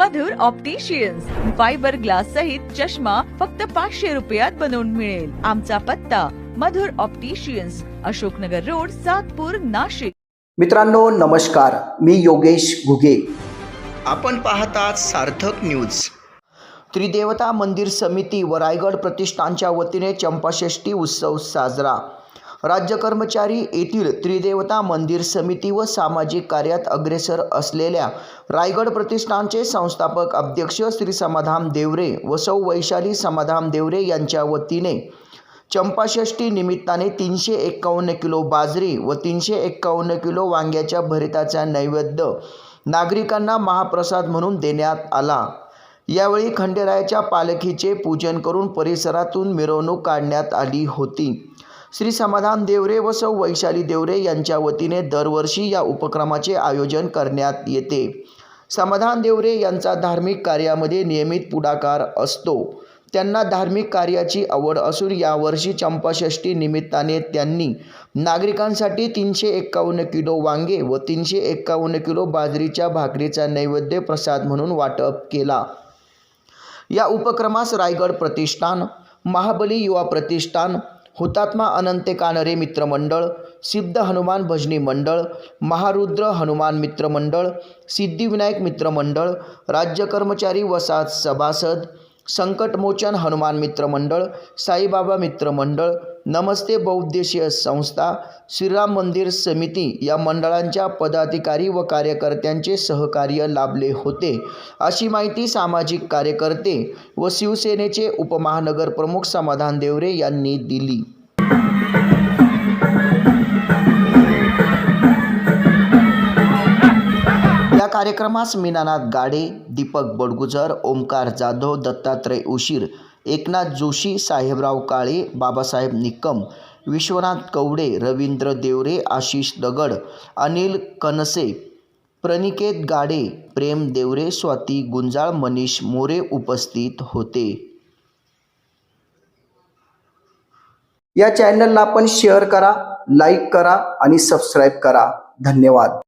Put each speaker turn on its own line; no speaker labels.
मधुर opticians fibre glass सहित चष्मा फक्त पाचशे रुपयात बनवून मिळेल. आमचा पत्ता मधुर ऑप्टिशियन्स अशोकनगर रोड सातपूर नाशिक.
मित्रांनो नमस्कार. मी योगेश घुगे.
आपण पाहतात सार्थक न्यूज
त्रिदेवता मंदिर समिती व रायगड प्रतिष्ठानच्या वतीने चंपाषष्ठी उत्सव साजरा. राज्य कर्मचारी येथील त्रिदेवता मंदिर समिती व सामाजिक कार्यात अग्रेसर असलेल्या रायगड प्रतिष्ठानचे संस्थापक अध्यक्ष श्री समाधान देवरे व सौ वैशाली समाधान देवरे यांच्या वतीने चंपाषष्टी निमित्ताने तीनशे एक्कावन्न किलो बाजरी व तीनशे एक्कावन्न किलो वांग्याच्या भरिताचा नैवेद्य नागरिकांना महाप्रसाद म्हणून देण्यात आला. यावेळी खंडेरायाच्या पालखीचे पूजन करून परिसरातून मिरवणूक काढण्यात आली होती. श्री समाधान देवरे व सौ वैशाली देवरे यांच्या वतीने दरवर्षी या उपक्रमाचे आयोजन करण्यात येते. समाधान देवरे यांचा धार्मिक कार्यामध्ये नियमित पुढाकार असतो. त्यांना धार्मिक कार्याची आवड असून यावर्षी चंपाषष्ठी निमित्ताने त्यांनी नागरिकांसाठी तीनशे एक्कावन्न किलो वांगे व तीनशे एक्कावन्न किलो बाजरीच्या भाकरीचा नैवेद्य प्रसाद म्हणून वाटप केला. या उपक्रमास रायगड प्रतिष्ठान महाबली युवा प्रतिष्ठान हुतात्मा अनंते कानरे मित्रमंडळ सिद्ध हनुमान भजनी मंडळ महारुद्र हनुमान मित्रमंडळ सिद्धिविनायक मित्रमंडळ राज्य कर्मचारी वसाहत सभासद संकटमोचन हनुमान मित्रमंडळ साईबाबा मित्रमंडळ नमस्ते बहुउद्देशीय संस्था श्रीराम मंदिर समिती या मंडळांच्या पदाधिकारी व कार्यकर्त्यांचे सहकार्य लाभले होते. अशी माहिती सामाजिक कार्यकर्ते व शिवसेनेचे उपमहानगर प्रमुख समाधान देवरे यांनी दिली. कार्यक्रमास मीनानाथ गाडे दीपक बडगुजर ओमकार जाधव दत्तात्रय उशीर एकनाथ जोशी साहेबराव काळे बाबासाहेब निकम विश्वनाथ कवडे रवींद्र देवरे आशिष दगड अनिल कनसे प्रणिकेत गाडे प्रेम देवरे स्वाती गुंजाळ मनीष मोरे उपस्थित होते. या चॅनलला आपण शेअर करा लाईक करा आणि सबस्क्राईब करा. धन्यवाद.